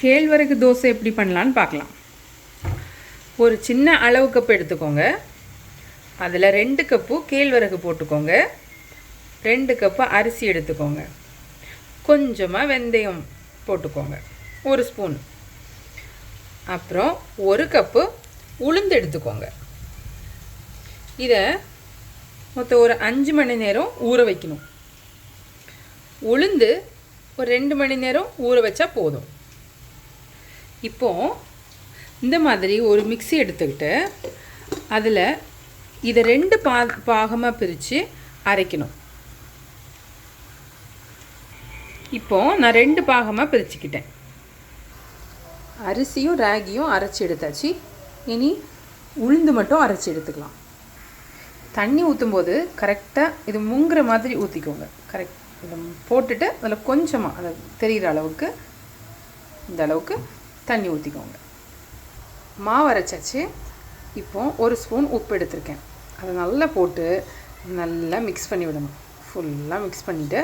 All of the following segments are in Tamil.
கேழ்வரகு தோசை எப்படி பண்ணலான்னு பார்க்கலாம். ஒரு சின்ன அளவு கப் எடுத்துக்கோங்க. அதில் ரெண்டு கப்பு கேழ்வரகு போட்டுக்கோங்க. ரெண்டு கப்பு அரிசி எடுத்துக்கோங்க. கொஞ்சமாக வெந்தயம் போட்டுக்கோங்க. ஒரு ஸ்பூன். அப்புறம் ஒரு கப்பு உளுந்து எடுத்துக்கோங்க. இதை மொத்தம் ஒரு அஞ்சு மணி நேரம் ஊற வைக்கணும். உளுந்து ஒரு ரெண்டு மணி நேரம் ஊற வச்சா போதும். இப்போ இந்த மாதிரி ஒரு மிக்ஸி எடுத்துக்கிட்டு அதில் இதை ரெண்டு பா பாகமாக பிரித்து அரைக்கணும். இப்போ நான் ரெண்டு பாகமாக பிரிச்சுக்கிட்டேன். அரிசியும் ராகியும் அரைச்சி எடுத்தாச்சு. இனி உளுந்து மட்டும் அரைச்சி எடுத்துக்கலாம். தண்ணி ஊற்றும்போது கரெக்டாக இது முங்குற மாதிரி ஊற்றிக்கோங்க கரெக்ட் இதை போட்டுட்டு அதில் கொஞ்சமாக அதை தெரிகிற அளவுக்கு இந்த அளவுக்கு தண்ணி ஊற்றிக்கோங்க மாவு அரைச்சாச்சு. இப்போ ஒரு ஸ்பூன் உப்பு எடுத்திருக்கேன். அதை நல்லா போட்டு நல்லா மிக்ஸ் பண்ணி விடணும். ஃபுல்லாக மிக்ஸ் பண்ணிவிட்டு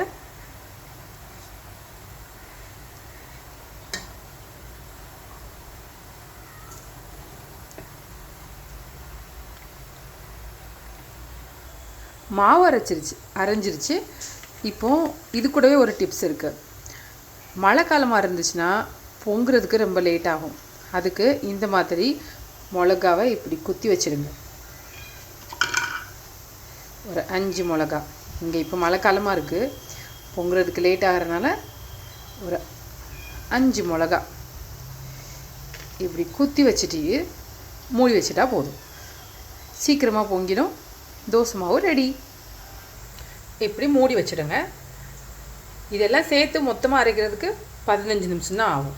மாவு அரைச்சிருச்சு அரைஞ்சிருச்சு. இப்போது இது கூடவே ஒரு டிப்ஸ் இருக்குது மழை காலமாக இருந்துச்சுன்னா பொங்குறதுக்கு ரொம்ப லேட் ஆகும். அதுக்கு இந்த மாதிரி மிளகாவை இப்படி குத்தி வச்சிடுங்க ஒரு அஞ்சு மிளகா. இங்கே இப்போ மழை காலமாக இருக்குது பொங்குறதுக்கு லேட் ஆகிறனால ஒரு அஞ்சு மிளகா. இப்படி குத்தி வச்சுட்டு மூடி வச்சுட்டா போதும். சீக்கிரமாக பொங்கிடும். தோசை மாவு ரெடி இப்படி மூடி வச்சிடுங்க. இதெல்லாம் சேர்த்து மொத்தமாக அரைக்கிறதுக்கு பதினஞ்சு நிமிஷம் தான் ஆகும்.